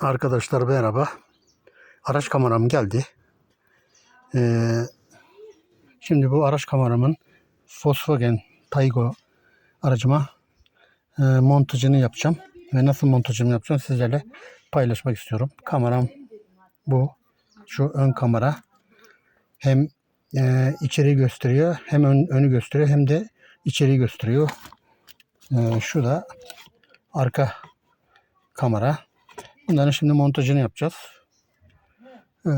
Arkadaşlar merhaba. Araç kameram geldi. Ee, şimdi bu araç kameramın Volkswagen Taygo aracıma e, montajını yapacağım. Ve nasıl montajını yapacağım sizlerle paylaşmak istiyorum. Kameram bu. Şu ön kamera. Hem e, içeriği gösteriyor hem ön, önü gösteriyor hem de içeriği gösteriyor. E, şu da arka kamera. Bunların şimdi montajını yapacağız. Ee,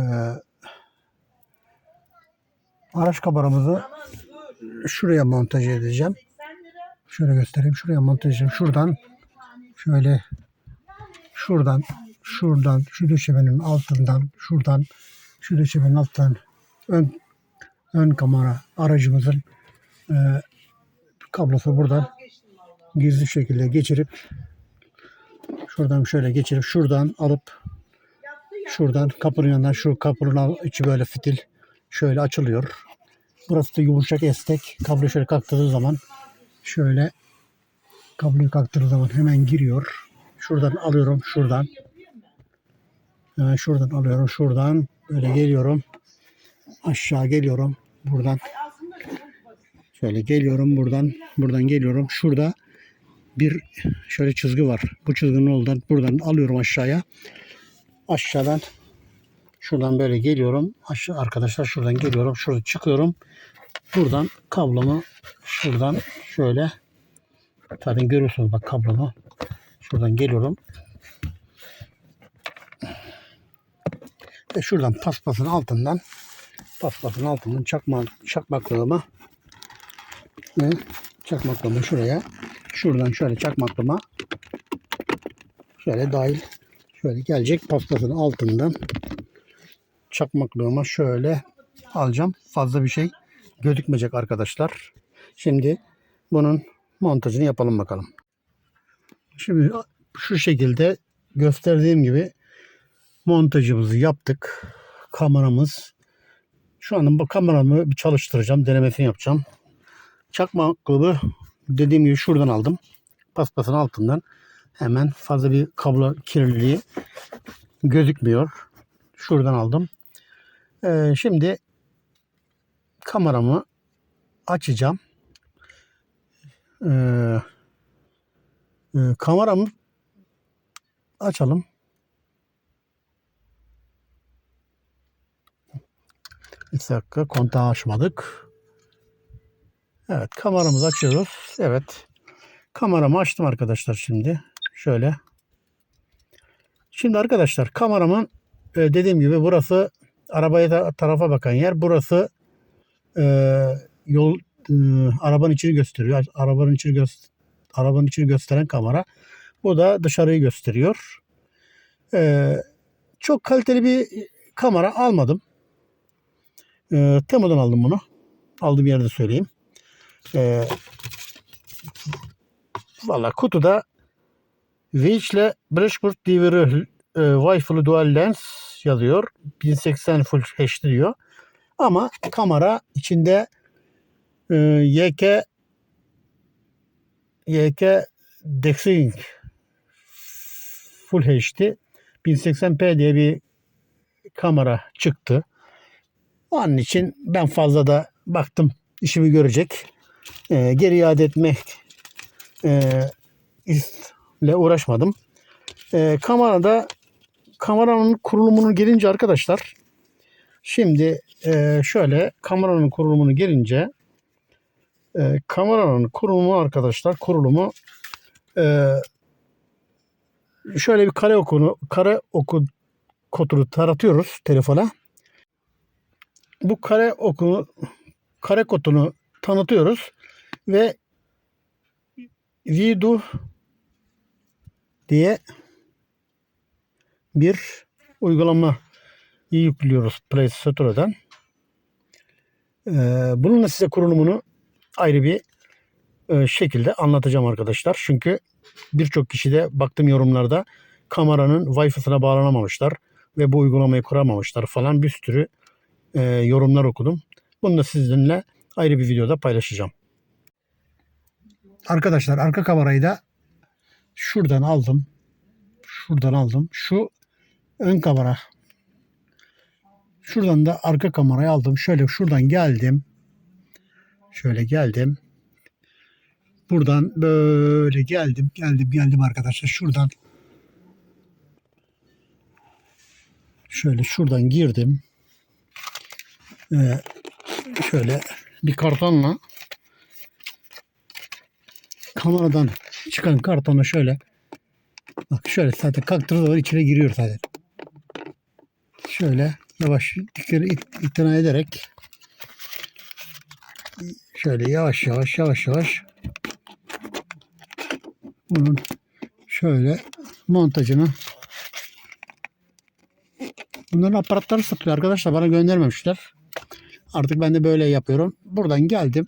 araç kameramızı şuraya montaj edeceğim. Şöyle göstereyim. Şuraya montaj edeceğim. Şuradan şöyle şuradan şuradan şu döşemenin altından şuradan şu döşemenin altından ön ön kamera aracımızın e, kablosu buradan gizli şekilde geçirip şuradan şöyle geçirip şuradan alıp şuradan kapının yanından şu kapının içi böyle fitil şöyle açılıyor. Burası da yumuşak estek. Kablo şöyle kalktığı zaman şöyle kabloyu kalktığı zaman hemen giriyor. Şuradan alıyorum şuradan. Hemen şuradan alıyorum şuradan böyle geliyorum. Aşağı geliyorum buradan. Şöyle geliyorum buradan. Buradan geliyorum. Şurada bir şöyle çizgi var. Bu çizginin oradan buradan alıyorum aşağıya. Aşağıdan şuradan böyle geliyorum. Aşağı arkadaşlar şuradan geliyorum. Şurada çıkıyorum. Buradan kablomu şuradan şöyle zaten görüyorsunuz bak kablomu. Şuradan geliyorum. Ve şuradan paspasın altından paspasın altından çakma, çakmaklığıma ve çakmaklığımı şuraya şuradan şöyle çakmaklığıma şöyle dahil şöyle gelecek paspasın altından çakmaklığıma şöyle alacağım. Fazla bir şey gözükmeyecek arkadaşlar. Şimdi bunun montajını yapalım bakalım. Şimdi şu şekilde gösterdiğim gibi montajımızı yaptık. Kameramız şu anda bu kameramı bir çalıştıracağım. Denemesini yapacağım. Çakma kılıbı dediğim gibi şuradan aldım. Paspasın altından. Hemen fazla bir kablo kirliliği gözükmüyor. Şuradan aldım. Ee, şimdi kameramı açacağım. Ee, e, kameramı açalım. Bir dakika kontağı açmadık. Evet kameramızı açıyoruz. Evet. Kameramı açtım arkadaşlar şimdi. Şöyle. Şimdi arkadaşlar kameramın e, dediğim gibi burası arabaya tarafa bakan yer. Burası e, yol e, arabanın içini gösteriyor. Arabanın içini gö- arabanın içini gösteren kamera. Bu da dışarıyı gösteriyor. E, çok kaliteli bir kamera almadım. E, Temu'dan aldım bunu. Aldığım yerde söyleyeyim. E, Valla kutuda Veitch'le Brashford DVR e, Wi-Fi Dual Lens yazıyor. 1080 Full HD diyor. Ama kamera içinde e, YK YK Dexing Full HD 1080p diye bir kamera çıktı. Onun için ben fazla da baktım işimi görecek. E, geri iade etmek e, ile uğraşmadım. E, kamerada kameranın kurulumunu gelince arkadaşlar şimdi e, şöyle kameranın kurulumunu gelince e, kameranın kurulumu arkadaşlar kurulumu e, şöyle bir kare okunu kare oku kodunu taratıyoruz telefona. Bu kare okunu kare kodunu tanıtıyoruz ve Vidu diye bir uygulama yüklüyoruz Play Store'dan. Ee, bununla size kurulumunu ayrı bir e, şekilde anlatacağım arkadaşlar. Çünkü birçok kişi de baktım yorumlarda kameranın Wi-Fi'sine bağlanamamışlar ve bu uygulamayı kuramamışlar falan bir sürü e, yorumlar okudum. Bunu da sizinle ayrı bir videoda paylaşacağım. Arkadaşlar arka kamerayı da şuradan aldım. Şuradan aldım. Şu ön kamera. Şuradan da arka kamerayı aldım. Şöyle şuradan geldim. Şöyle geldim. Buradan böyle geldim. Geldim geldim arkadaşlar. Şuradan şöyle şuradan girdim. Ee, şöyle bir kartonla kameradan çıkan kartona şöyle bak şöyle zaten kalktırdığı zaman içine giriyor zaten. Şöyle yavaş dikleri it- ikna ederek şöyle yavaş yavaş yavaş yavaş bunun şöyle montajını bunların aparatları satılıyor arkadaşlar bana göndermemişler. Artık ben de böyle yapıyorum. Buradan geldim.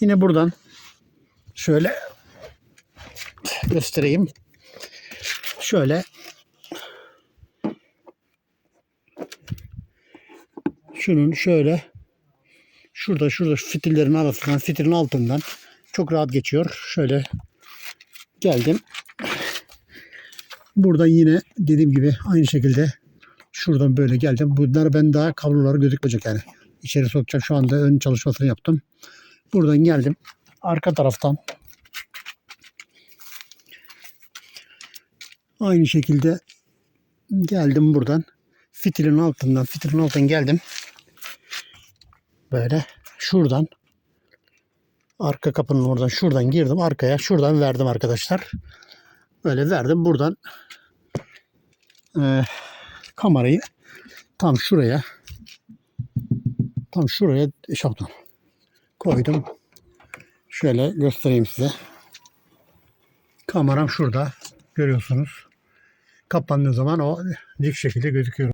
Yine buradan şöyle göstereyim. Şöyle şunun şöyle şurada şurada fitillerin arasından fitilin altından çok rahat geçiyor. Şöyle geldim. Buradan yine dediğim gibi aynı şekilde şuradan böyle geldim. Bunlar ben daha kabloları gözükmeyecek yani. İçeri sokacağım. Şu anda ön çalışmasını yaptım. Buradan geldim. Arka taraftan aynı şekilde geldim buradan. Fitilin altından, fitilin altından geldim. Böyle şuradan arka kapının oradan şuradan girdim arkaya şuradan verdim arkadaşlar. Böyle verdim buradan eee kamerayı tam şuraya tam şuraya şaptan koydum. Şöyle göstereyim size. Kameram şurada görüyorsunuz. Kapandığı zaman o dik şekilde gözüküyor.